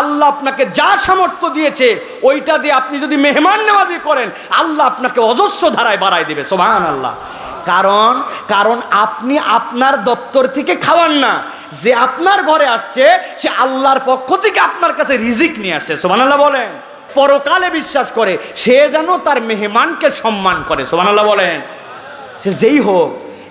আল্লাহ আপনাকে যা সামর্থ্য দিয়েছে, ওইটা দিয়ে আপনি যদি মেহমান নেওয়াজি করেন, আল্লাহ আপনাকে অজস্র ধারায় বাড়ায় দেবে সোভান আল্লাহ কারণ কারণ আপনি আপনার দপ্তর থেকে খাওয়ান না। যে আপনার ঘরে আসছে, সে আল্লাহর পক্ষ থেকে আপনার কাছে রিজিক নিয়ে আসছে সোমান আল্লাহ বলেন। পরকালে বিশ্বাস করে, সে যেন তার মেহমানকে সম্মান করে সোমান আল্লাহ বলেন। সে যেই হোক,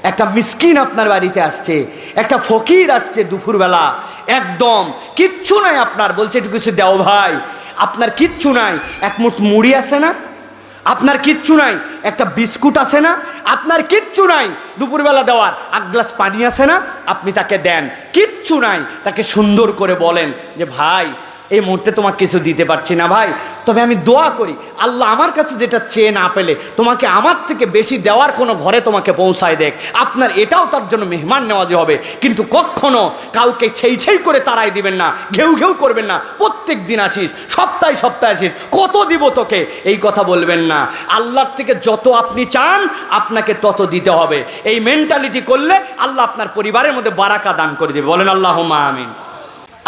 একটা মিসকিন আপনার বাড়িতে আসছে, একটা ফকির আসছে দুপুরবেলা একদম কিচ্ছু নাই আপনার, বলছে একটু কিছু দেও ভাই। আপনার কিচ্ছু নাই, এক মুঠ মুড়ি আছে না? আপনার কিচ্ছু নাই, একটা বিস্কুট আছে না? আপনার কিচ্ছু নাই, দুপুরবেলা দেওয়ার এক গ্লাস পানি আছে না? আপনি তাকে দেন। কিচ্ছু নাই, তাকে সুন্দর করে বলেন যে, ভাই এই মুহূর্তে তোমাকে কিছু দিতে পারছি না ভাই। তবে আমি দোয়া করি, আল্লাহ আমার কাছে যেটা চেয়ে না পেলে তোমাকে আমার থেকে বেশি দেওয়ার কোনো ঘরে তোমাকে পৌঁছায় দেখ। আপনার এটাও তার জন্য মেহমান নেওয়া যে হবে। কিন্তু কখনো কাউকে ছেই ছেই করে তারাই দিবেন না, ঘেউ ঘেউ করবেন না। প্রত্যেক দিন আসিস, সপ্তাহে সপ্তাহে আসিস, কত দিব তোকে? এই কথা বলবেন না। আল্লাহর থেকে যত আপনি চান, আপনাকে তত দিতে হবে। এই মেন্টালিটি করলে আল্লাহ আপনার পরিবারের মধ্যে বারাকা দান করে দেবে। বলেন আল্লাহ মা আমিন।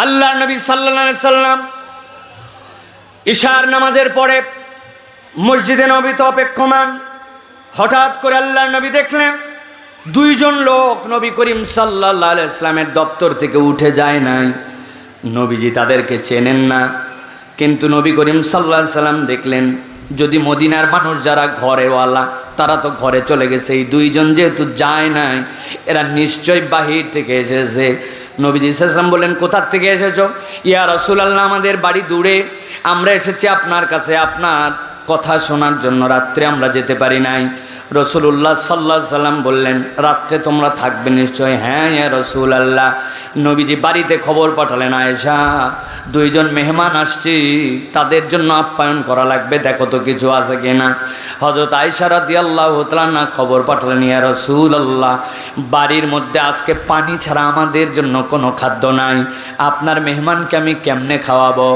আল্লাহ নবী সাল্লা সাল্লাম ঈশার নামাজের পরে মসজিদে নবীতে অপেক্ষমান। হঠাৎ করে আল্লাহ নবী দেখলেন দুইজন লোক নবী করিম সাল্লাহ ইসলামের দপ্তর থেকে উঠে যায় নাই। নবীজি তাদেরকে চেনেন না, কিন্তু নবী করিম সাল্লাহ সাল্লাম দেখলেন যদি মদিনার মানুষ যারা ঘরেওয়ালা, তারা তো ঘরে চলে গেছে। এই দুইজন যেহেতু যায় নাই, এরা নিশ্চয় বাহির থেকে এসেছে। নবীজি সাল্লাম বলেন কোথার থেকে এসেছ? ইয়া রসুলাল্লাহ, আমাদের বাড়ি দূরে। আমরা এসেছি আপনার কাছে। আপনার কথা শোনার জন্য রাত্রে আমরা যেতে পারি নাই। রসুল্লাহ সাল্লাহ সাল্লাম বললেন, রাত্রে তোমরা থাকবে নিশ্চয়? হ্যাঁ হ্যাঁ রসুল আল্লাহ নবীজি বাড়িতে খবর পাঠালেন, আয়েশা, দুইজন মেহমান আসছি, তাদের জন্য আপ্যায়ন করা লাগবে, দেখো তো কিছু আছে কি না হজরত আয়সা রাদি আল্লাহ না খবর পাঠালেন, ইয়া রসুল আল্লাহ বাড়ির মধ্যে আজকে পানি ছাড়া আমাদের জন্য কোনো খাদ্য নাই। আপনার মেহমানকে আমি কেমনে খাওয়াবো?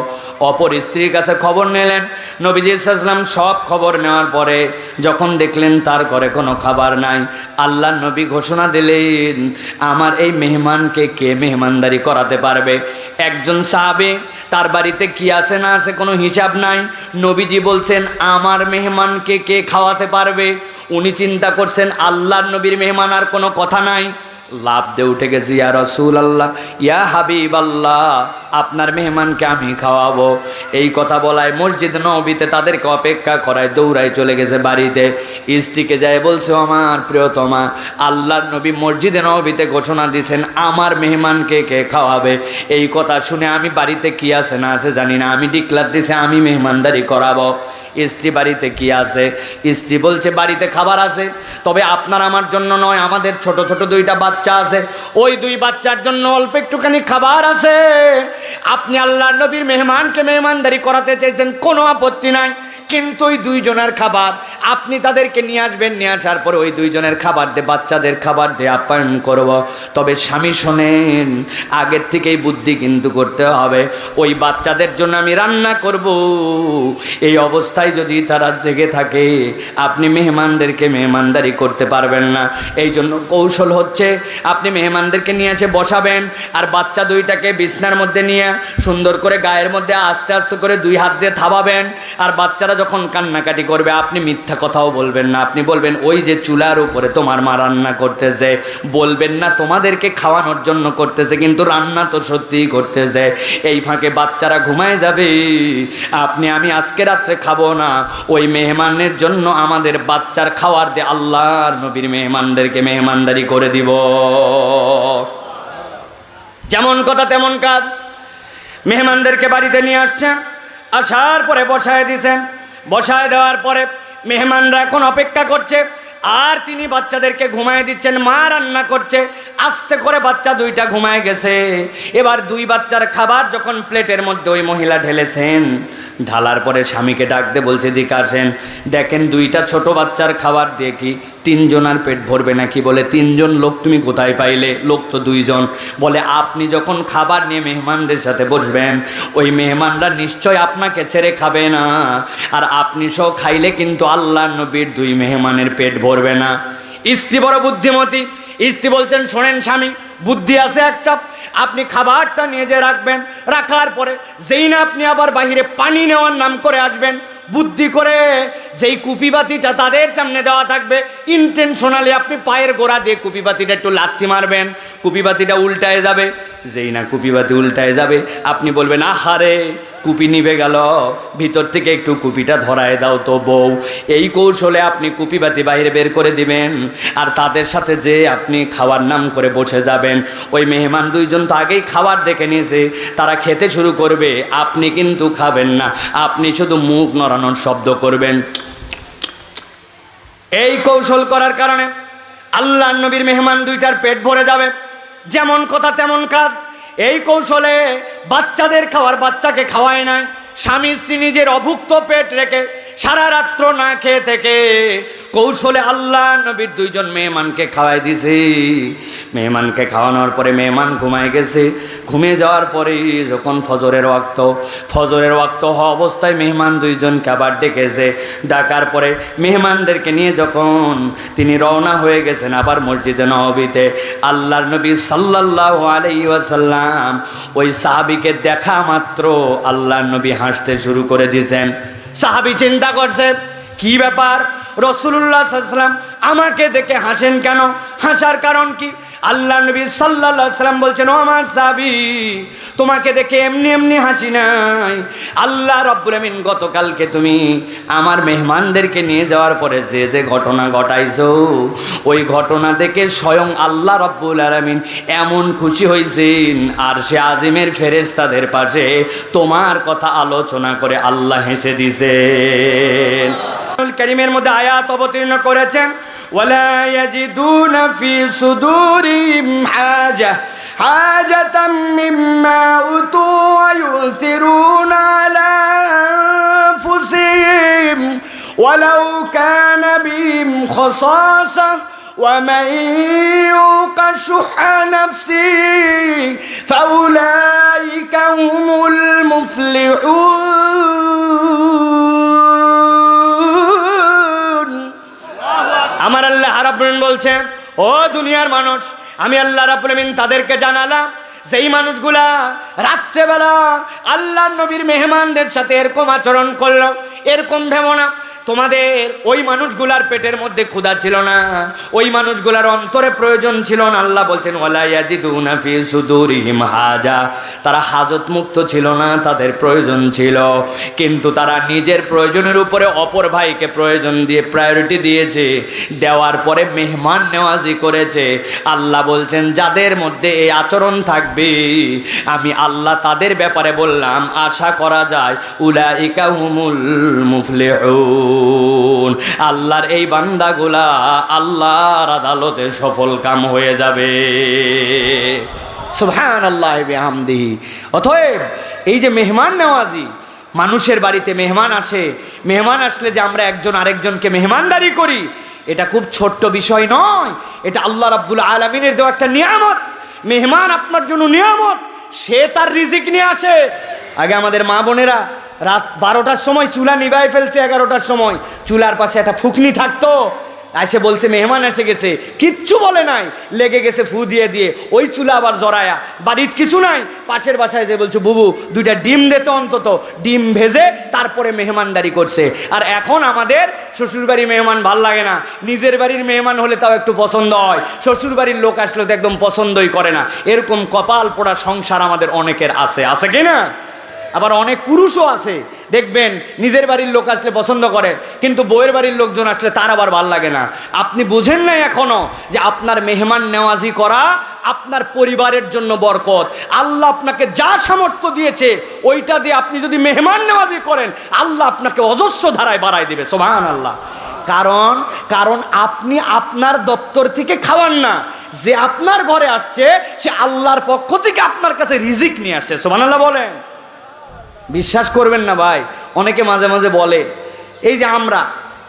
অপর স্ত্রীর কাছে খবর নিলেন, নবীজি ইসলাম সব খবর নেওয়ার পরে যখন দেখলেন তার ঘরে কোনো খাবার নাই। আল্লাহ নবী ঘোষণা দিলেন, আমার এই মেহমানকে কে মেহমানদারি করাতে পারবে? একজন সাহাবে, তার বাড়িতে কি আছে না আছে কোনো হিসাব নাই। নবীজি বলছেন, আমার মেহমানকে কে খাওয়াতে পারবে? উনি চিন্তা করছেন, আল্লাহর নবীর মেহমান আর কোনো কথা নাই। লাভ দিয়ে উঠে গেছি, ইয়া রসুল আল্লাহ ইয়া হাবিব আল্লাহ আপনার মেহমানকে আমি খাওয়াবো। এই কথা বলায় মসজিদ নবীতে তাদেরকে অপেক্ষা করায় দৌড়ায় চলে গেছে বাড়িতে। স্ত্রীকে যায় বলছো আমার প্রিয়তমা, আল্লাহর নবী মসজিদে নবীতে ঘোষণা দিয়েছেন, আমার মেহমানকে কে খাওয়াবে? এই কথা শুনে আমি বাড়িতে কি আছে না আছে জানি না। আমি ডিক্লার দিছে আমি মেহমানদারি করাবো। স্ত্রী বাড়িতে কি আছে? স্ত্রী বলছে, বাড়িতে খাবার আছে, তবে আপনার আমার জন্য নয়, আমাদের ছোট ছোট দুইটা বাচ্চা আছে। ওই দুই বাচ্চার জন্য অল্প একটুখানি খাবার আছে। আপনি আল্লাহ নবীর মেহমানকে মেহমানদারি করাতে চেয়েছেন কোনো আপত্তি নাই। কিন্তু ওই দুইজনের খাবার আপনি তাদেরকে নিয়ে আসবেন, নিয়ে আসার পরে ওই দুইজনের খাবার দিয়ে বাচ্চাদের খাবার দিয়ে আপ্যায়ন করব। তবে স্বামী শোনেন, আগের থেকেই বুদ্ধি কিন্তু করতে হবে। ওই বাচ্চাদের জন্য আমি রান্না করব। এই অবস্থায় যদি তারা জেগে থাকে, আপনি মেহমানদেরকে মেহমানদারি করতে পারবেন না। এই জন্য কৌশল হচ্ছে, আপনি মেহমানদেরকে নিয়ে এসে বসাবেন আর বাচ্চা দুইটাকে বিছনার মধ্যে নিয়ে সুন্দর করে গায়ের মধ্যে আস্তে আস্তে করে দুই হাত দিয়ে থাবাবেন। আর বাচ্চারা যখন কান্নাকাটি করবে, আপনি মিথ্যা কথাও বলবেন না। আপনি বলবেন, ওই যে চুলার উপরে তোমার মা রান্না করতেছে। বলবেন, না, তোমাদেরকে খাওয়ানোর জন্য করতেছে, কিন্তু রান্না তো সত্যিই করতেছে। এই ফাঁকে বাচ্চারা ঘুমায় যাবে। আপনি, আমি আজকে রাত্রে খাব না। ওই মেহমানের জন্য আমাদের বাচ্চার খাওয়ার দিয়ে আল্লাহর নবীর মেহমানদেরকে মেহমানদারি করে দিব। যেমন কথা তেমন কাজ। মেহমানদেরকে বাড়িতে নিয়ে আসছেন, আসার পরে বসায় দিয়েছেন বসায় দেওয়ার পরে মেহমানরা এখন অপেক্ষা করছে। আর তিনি বাচ্চাদেরকে ঘুমায় দিচ্ছেন, মা রান্না করছে, আস্তে করে বাচ্চা দুইটা ঘুমায় গেছে। এবার দুই বাচ্চার খাবার যখন প্লেটের মধ্যে ওই মহিলা ঢেলেছেন, ঢালার পরে স্বামীকে ডাকতে বলছে দিকে আসেন দেখেন দুইটা ছোট বাচ্চার খাবার দিয়ে কি তিনজন আর পেট ভরবে নাকি? বলে, তিনজন লোক তুমি কোথায় পাইলে? লোক তো দুইজন। বলে, আপনি যখন খাবার নিয়ে মেহমানদের সাথে বসবেন, ওই মেহমানরা নিশ্চয় আপনাকে ছেড়ে খাবে না। আর আপনি সহ খাইলে কিন্তু আল্লাহ নবীর দুই মেহমানের পেট ভরবে না। স্ত্রী বড় বুদ্ধিমতী। স্ত্রী বলছেন, শোনেন স্বামী, বুদ্ধি আছে একটা। আপনি খাবারটা নিয়ে যে রাখবেন। রাখার পরে যেই না আপনি আবার বাহিরে পানি নেওয়ার নাম করে আসবেন। বুদ্ধি করে যেই কুপিবাতিটা তাদের সামনে দেওয়া থাকবে ইন্টেনশনালি আপনি পায়ের গোড়া দিয়ে কুপিবাতিটা একটু লাথি মারবেন, কুপিবাতিটা উল্টায় যাবে। যেই না কুপিবাতি উল্টায় যাবে, আপনি বলবেন, আহারে, কুপি নিভে গেল। ভিতর থেকে একটু কুপিটা ধরায় দাও তো বউ। এই কৌশলে আপনি কুপিবাতি বাইরে বের করে দিবেন, আর তাদের সাথে যে আপনি খাওয়ার নাম করে বসে যাবেন। ওই মেহমান দুইজন তো আগেই খাবার দেখে নিয়েছে, তারা খেতে শুরু করবে, আপনি কিন্তু খাবেন না। আপনি শুধু মুখ নড়ানোর শব্দ করবেন। এই কৌশল করার কারণে আল্লাহ নবীর মেহমান দুইটার পেট ভরে যাবে। যেমন কথা তেমন কাজ। এই কৌশলে বাচ্চাদের খাওয়ার বাচ্চাকে খাওয়ায় না, স্বামী স্ত্রী নিজের অভুক্ত পেট রেখে সারা রাত্র না খেয়ে থেকে। কৌশলে আল্লাহ নবীর দুইজন মেহমানকে খাওয়াই দিছে। মেহমানকে খাওয়ানোর পরে মেহমান ঘুমায় গেছে। ঘুমিয়ে যাওয়ার পরে যখন ফজরের ওয়াক্ত ফজরের ওয়াক্ত হওয়া অবস্থায় মেহমান দুইজনকে আবার ডেকেছে। ডাকার পরে মেহমানদেরকে নিয়ে যখন তিনি রওনা হয়ে গেছেন আবার মসজিদে নবীতে আল্লাহর নবী সাল্লাল্লাহু আলাইহি ওয়াসাল্লাম ওই সাহাবীকে দেখা মাত্র আল্লাহর নবী হাসতে শুরু করে দিয়েছেন। সাহাবী চিন্তা করছে, কি ব্যাপার? রসুল্লাহ সাল্লাম আমাকে দেখে হাসেন কেন? হাসার কারণ কি? আল্লাহ নবী সাল্লাম বলছেন, ও আমার সাবি তোমাকে দেখে এমনি এমনি হাসি নাই। আল্লাহ রব্বুল আমিন গতকালকে তুমি আমার মেহমানদেরকে নিয়ে যাওয়ার পরে যে যে ঘটনা ঘটাইছো, ওই ঘটনা দেখে স্বয়ং আল্লাহ রব্বুল আলমিন এমন খুশি হয়েছেন আর সে আজিমের ফেরেস্তাদের পাশে তোমার কথা আলোচনা করে আল্লাহ হেসে দিছেন। করিমের মধ্যে আয়াত অবতীর্ণ করেছেন ولا يجدون في صدورهم حاجة حاجة مما أوتوا ويؤثرون على أنفسهم ولو كان بهم خصاصة ومن يوق شح نفسه فأولئك هم المفلحون বলছে ও দুনিয়ার মানুষ, আমি আল্লাহ রাবুলমিন তাদেরকে জানালাম সেই মানুষগুলা রাত্রেবেলা আল্লাহ নবীর মেহমানদের সাথে এরকম আচরণ করল, এরকম ভেবো না তোমাদের ওই মানুষগুলার পেটের মধ্যে ক্ষুধা ছিল না, ওই মানুষগুলার অন্তরে প্রয়োজন ছিল না। আল্লাহ বলছেন হাজা। তারা হাজত মুক্ত ছিল না, তাদের প্রয়োজন ছিল। কিন্তু তারা নিজের প্রয়োজনের উপরে অপর ভাইকে প্রয়োজন দিয়ে প্রায়োরিটি দিয়েছে, দেওয়ার পরে মেহমান নেওয়াজি করেছে। আল্লাহ বলছেন, যাদের মধ্যে এই আচরণ থাকবে, আমি আল্লাহ তাদের ব্যাপারে বললাম, আশা করা যায় উলা উলাইকা হুমুল আল্লাহর এই বান্দাগুলা আল্লাহর আদালতে সফল কাম হয়ে যাবে। সুবহান আল্লাহ বিহামদিহি। অতএব এই যে মেহমান নেওয়াজি, মানুষের বাড়িতে মেহমান আসে, মেহমান আসলে যে আমরা একজন আরেকজনকে মেহমানদারি করি, এটা খুব ছোট্ট বিষয় নয়। এটা আল্লাহ রাব্বুল আলমিনের দেওয়া একটা নিয়ামত। মেহমান আপনার জন্য নিয়ামত, সে তার রিজিক নিয়ে আসে। আগে আমাদের মা বোনেরা রাত বারোটার সময় চুলা নিভাই ফেলছে, এগারোটার সময়। চুলার পাশে একটা ফুকনি থাকতো। এসে বলছে, মেহমান এসে গেছে। কিচ্ছু বলে নাই। লেগে গেছে ফু দিয়ে দিয়ে। ওই চুলা আবার জড়ায়া। বাড়ির কিছু নাই। পাশের বাসায় যে বলছে, বুবু, দুইটা ডিম দিতে অন্তত। ডিম ভেজে তারপরে মেহমানদারি করছে। আর এখন আমাদের শ্বশুরবাড়ির মেহমান ভালো লাগে না। নিজের বাড়ির মেহমান হলে তাও একটু পছন্দ হয়। শ্বশুরবাড়ির লোক আসলে তো একদম পছন্দই করে না। এরকম কপাল পোড়া সংসার আমাদের অনেকের আছে। আছে কি না? আবার অনেক পুরুষও আছে, দেখবেন, নিজের বাড়ির লোক আসলে পছন্দ করে, কিন্তু বউয়ের বাড়ির লোকজন আসলে তার আবার ভালো লাগে না। আপনি বুঝেন নাই এখনও যে আপনার মেহমান নেওয়াজি করা আপনার পরিবারের জন্য বরকত। আল্লাহ আপনাকে যা সামর্থ্য দিয়েছে, ওইটা দিয়ে আপনি যদি মেহমান নেওয়াজি করেন, আল্লাহ আপনাকে অজস্র ধারায় বাড়ায় দেবে সোমান আল্লাহ কারণ কারণ আপনি আপনার দপ্তর থেকে খাওয়ান না, যে আপনার ঘরে আসছে, সে আল্লাহর পক্ষ থেকে আপনার কাছে রিজিক নিয়ে আসছে সোমান আল্লাহ বলেন। বিশ্বাস করবেন না ভাই, অনেকে মাঝে মাঝে বলে, এই যে আমরা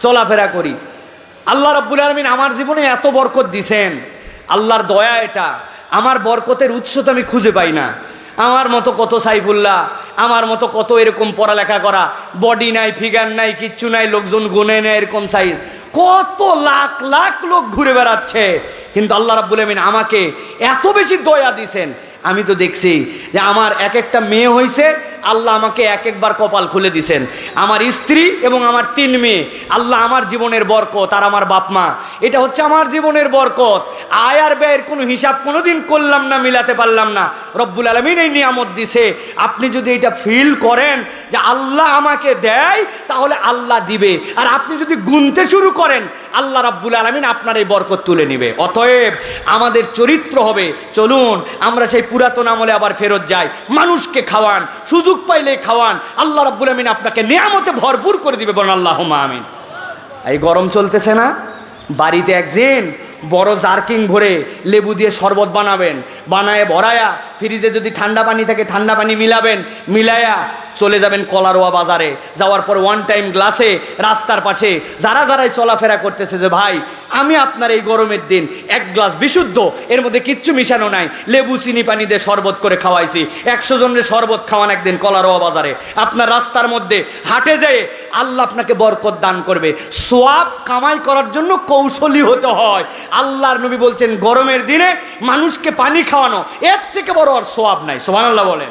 চলাফেরা করি, আল্লাহ রব্বুল আলমিন আমার জীবনে এত বরকত দিছেন, আল্লাহর দয়া এটা, আমার বরকতের উৎস তো আমি খুঁজে পাই না, আমার মতো কত সাইফুল্লাহ, আমার মতো কত এরকম পড়ালেখা করা বডি নাই ফিগার নাই, কিচ্ছু নাই, লোকজন গুনে নেয় এরকম সাইজ কত লাখ লাখ লোক ঘুরে বেড়াচ্ছে, কিন্তু আল্লাহ রাব্বুল আমিন আমাকে এত বেশি দয়া দিছেন আমি তো দেখছি যে আমার এক একটা মেয়ে হয়েছে আল্লাহ আমাকে এক একবার কপাল খুলে দিছেন। আমার স্ত্রী এবং আমার তিন মেয়ে, আল্লাহ আমার জীবনের বরকত আর আমার বাপমা এটা হচ্ছে আমার জীবনের বরকত। আয় আর ব্যয়ের কোনো হিসাব কোনোদিন করলাম না, মিলাতে পারলাম না। রব্বুল আলমিন এই নিয়ামত দিছে। আপনি যদি এটা ফিল করেন যে আল্লাহ আমাকে দেয়, তাহলে আল্লাহ দিবে। আর আপনি যদি গুনতে শুরু করেন, আল্লাহ রাব্বুল আলমিন আপনার এই বরকত তুলে নিবে। অতএব আমাদের চরিত্র হবে, চলুন আমরা সেই পুরাতন আমলে আবার ফেরত যাই। মানুষকে খাওয়ান, সুযোগ পাইলে খাওয়ান। আল্লাহ রাব্বুল আলমিন আপনাকে নিয়ামতে ভরপুর করে দিবে বলেন আল্লাহ আমিন। এই গরম চলতেছে না? বাড়িতে একদিন বড় জার্কিং ভরে লেবু দিয়ে শরবত বানাবেন। বানায় ভরায়া ফ্রিজে যদি ঠান্ডা পানি থাকে, ঠান্ডা পানি মিলাবেন মিলায়া চলে যাবেন কলারোয়া বাজারে। যাওয়ার পর ওয়ান টাইম গ্লাসে রাস্তার পাশে। যারা যারাই চলাফেরা করতেছে যে, ভাই, আমি আপনার এই গরমের দিন এক গ্লাস বিশুদ্ধ, এর মধ্যে কিচ্ছু মিশানো নাই, লেবু, চিনি, পানি দিয়ে শরবত করে খাওয়াইছি। একশো জনের শরবত খাওয়ান একদিন কলারোয়া বাজারে। আপনার রাস্তার মধ্যে হাটে যেয়ে আল্লাহ আপনাকে বরকত দান করবে। সোয়াব কামাই করার জন্য কৌশলী হতে হয়। আল্লাহর নবী বলছেন, গরমের দিনে মানুষকে পানি খাওয়ানো, এর থেকে বড় আর সোয়াব নাই সোহান আল্লাহ বলেন।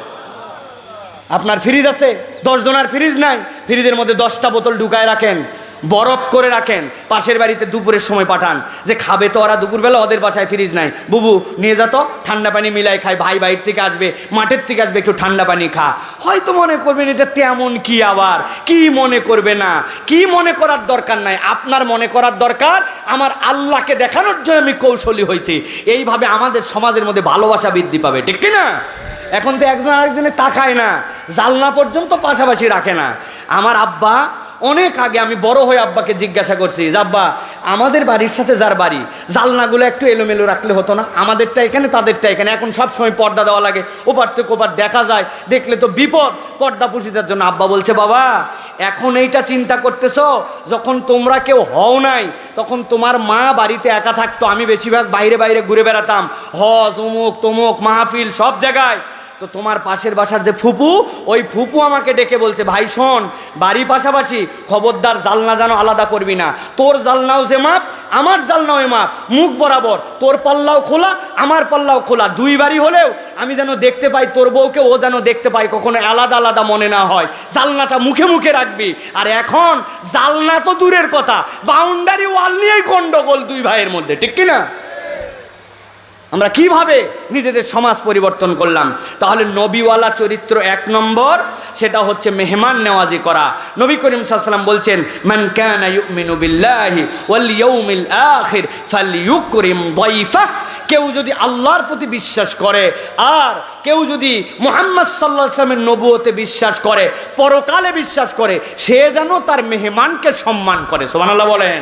আপনার ফ্রিজ আছে? দশ জনের ফ্রিজ নাই? ফ্রিজের মধ্যে দশটা বোতল ঢুকায় রাখেন। বরফ করে রাখেন, পাশের বাড়িতে দুপুরের সময় পাঠান। যে খাবে তো ওরা দুপুরবেলা, ওদের বাসায় ফ্রিজ নাই। বুবু, নিয়ে যা তো, ঠান্ডা পানি মিলাই খায়, ভাই বাইর থেকে আসবে, মাঠের থেকে আসবে, একটু ঠান্ডা পানি খা। হয়তো মনে করবেন এটা তেমন কি আবার, কি মনে করবে না? কি মনে করার দরকার নাই? আপনার মনে করার দরকার, আমার আল্লাহকে দেখানোর জন্য আমি কৌশলী হয়েছি। এইভাবে আমাদের সমাজের মধ্যে ভালোবাসা বৃদ্ধি পাবে, ঠিক কি না? এখন তো একজন আরেকজনে তাকায় না, জালনা পর্যন্ত পাশাপাশি রাখে না। আমার আব্বা অনেক আগে আমি বড় হয়ে আব্বাকে জিজ্ঞাসা করছি, যে আব্বা, আমাদের বাড়ির সাথে যার বাড়ি, জালনাগুলো একটু এলোমেলো রাখলে হতো না? আমাদেরটা এখানে, তাদেরটা এখানে। এখন সব সময় পর্দা দেওয়া লাগে, ওপার থেকে ওপার দেখা যায়। দেখলে তো বিপদ, পর্দা পুষিদের জন্য। আব্বা বলছে, বাবা, এখন এইটা চিন্তা করতেছো? যখন তোমরা কেউ হও নাই, তখন তোমার মা বাড়িতে একা থাকতো। আমি বেশিরভাগ বাইরে বাইরে ঘুরে বেড়াতাম। হজ অমুক তমুক, মাহফিল, সব জায়গায়। তো তোমার পাশের বাসার যে ফুপু, ওই ফুপু আমাকে ডেকে বলছে, ভাই, শোন বাড়ি পাশাপাশি খবরদার জালনা যেন আলাদা করবি না। তোর জালনাও যে মাপ, আমার জালনাও এ মাপ। মুখ বরাবর, তোর পাল্লাও খোলা, আমার পাল্লাও খোলা। দুই বাড়ি হলেও আমি যেন দেখতে পাই, তোর বউকে ও যেন দেখতে পাই কখনো আলাদা আলাদা মনে না হয়। জালনাটা মুখে মুখে রাখবি। আর এখন জালনা তো দূরের কথা বাউন্ডারি ওয়াল নিয়েই গন্ডগোল দুই ভাইয়ের মধ্যে, ঠিক কি না আমরা কীভাবে নিজেদের সমাজ পরিবর্তন করলাম? তাহলে নবীওয়ালা চরিত্র এক নম্বর, সেটা হচ্ছে মেহমান নেওয়াজি করা। নবী করিম সাল্লাম বলছেন, মান কানা ইউমিনু বিল্লাহি ওয়াল ইয়াউমিল আখির ফালইউকরিম দাইফা কেউ যদি আল্লাহর প্রতি বিশ্বাস করে, আর কেউ যদি মোহাম্মদ সাল্লাহ আসলামের নবুয়তে বিশ্বাস করে, পরকালে বিশ্বাস করে, সে যেন তার মেহমানকে সম্মান করে। সোমানাল্লাহ বলেন।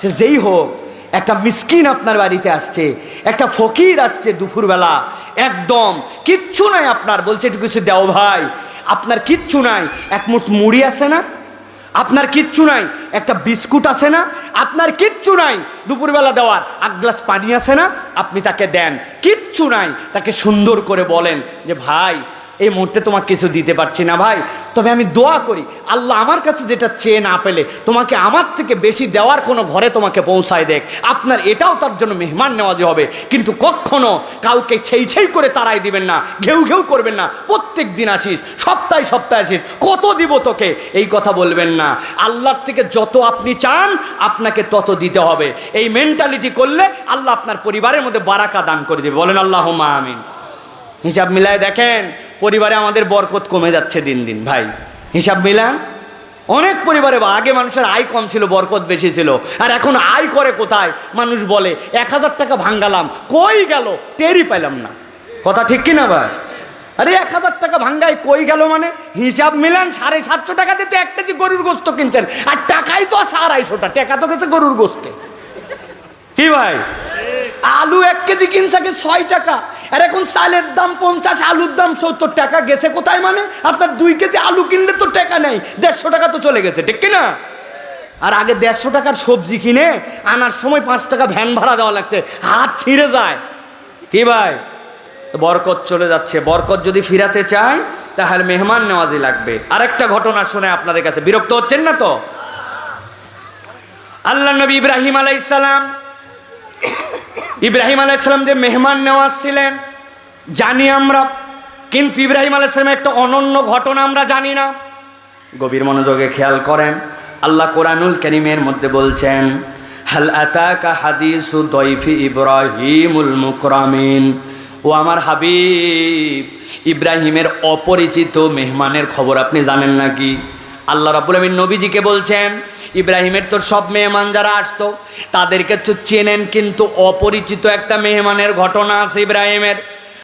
সে যেই হোক একটা মিসকিন আপনার বাড়িতে আসছে, একটা ফকির আসছে দুপুরবেলা, একদম কিচ্ছু নাই আপনার, বলছে একটু কিছু দেও ভাই, আপনার কিচ্ছু নাই, এক মুঠ মুড়ি আছে না? আপনার কিচ্ছু নাই, একটা বিস্কুট আছে না? আপনার কিচ্ছু নাই, দুপুরবেলা দেওয়ার এক গ্লাস পানি আছে না? আপনি তাকে দেন, কিচ্ছু নাই, তাকে সুন্দর করে বলেন যে, ভাই এই মুহূর্তে তোমাকে কিছু দিতে পারছি না ভাই। তবে আমি দোয়া করি, আল্লাহ আমার কাছে যেটা চেয়ে না পেলে, তোমাকে আমার থেকে বেশি দেওয়ার কোনো ঘরে তোমাকে পৌঁছায় দেখ। আপনার এটাও তার জন্য মেহমান নেওয়াজি হবে। কিন্তু কখনো কাউকে ছেই ছেই করে তারাই দিবেন না, ঘেউ ঘেউ করবেন না। প্রত্যেক দিন আসিস, সপ্তাহে সপ্তাহে আসিস, কত দিব তোকে? এই কথা বলবেন না। আল্লাহর থেকে যত আপনি চান, আপনাকে তত দিতে হবে। এই মেন্টালিটি করলে আল্লাহ আপনার পরিবারের মধ্যে বারাকা দান করে দেবে। বলেন আল্লাহ মা আমিন। হিসাব মিলায় দেখেন, পরিবারে আমাদের বরকত কমে যাচ্ছে দিন দিন, ভাই। হিসাব মিলান? অনেক পরিবারে আগে মানুষের আয় কম ছিল, বরকত বেশি ছিল। আর এখন আয় করে কোথায়? মানুষ বলে, এক হাজার টাকা ভাঙ্গালাম, কই গেল? টেরই পাইলাম না। কথা ঠিক কি না ভাই? আরে, এক হাজার টাকা ভাঙ্গাই কই গেল মানে? হিসাব মিলান, সাড়ে সাতশো টাকা দিতে এক কেজি গরুর গোস্ত কিনছেন। আর টাকাই তো আড়াইশোটা, টাকা তো গেছে গরুর গোস্তে। কি, ভাই? আলু এক কেজি কিনছে ছয় টাকা। আর এখন চালের দাম পঞ্চাশ, আলুর দাম সত্তর। টাকা গেছে কোথায় মানে? আপনার দুই কেজি আলু কিনলে তো টাকা নেই। দেড়শো টাকা তো চলে গেছে, ঠিক না আর আগে দেড়শো টাকার সবজি কিনে আনার সময় পাঁচ টাকা ভ্যান ভাড়া দেওয়া লাগছে। হাত ছিঁড়ে যায়। কি ভাই? বরকত চলে যাচ্ছে। বরকত যদি ফিরাতে চায় তাহলে মেহমান নেওয়াজি লাগবে। আরেকটা ঘটনা শুনে আপনাদের কাছে বিরক্ত হচ্ছেন না তো? আল্লাহ নবী ইব্রাহিম আলাইসালাম ইব্রাহিম আলাইসালাম যে মেহমান নেওয়া ছিলেন, জানি আমরা, কিন্তু ইব্রাহিম আলাইসালামের একটা অনন্য ঘটনা আমরা জানি না। গভীর মনোযোগে খেয়াল করেন, আল্লাহ কোরআনুল করিমের মধ্যে বলছেন, হাল আতাকা হাদিসু দৈফি ইব্রাহিমুল মুকরামিন? ও আমার হাবিব, ইব্রাহিমের অপরিচিত মেহমানের খবর আপনি জানেন নাকি? আল্লাহ রাবুল আমিন নবীজিকে বলছেন ইব্রাহিমের তো সব মেহমান যারা আসতো, তাদেরকে তো চেনেন, কিন্তু অপরিচিত একটা মেহমানের ঘটনা আছে ইব্রাহিমের।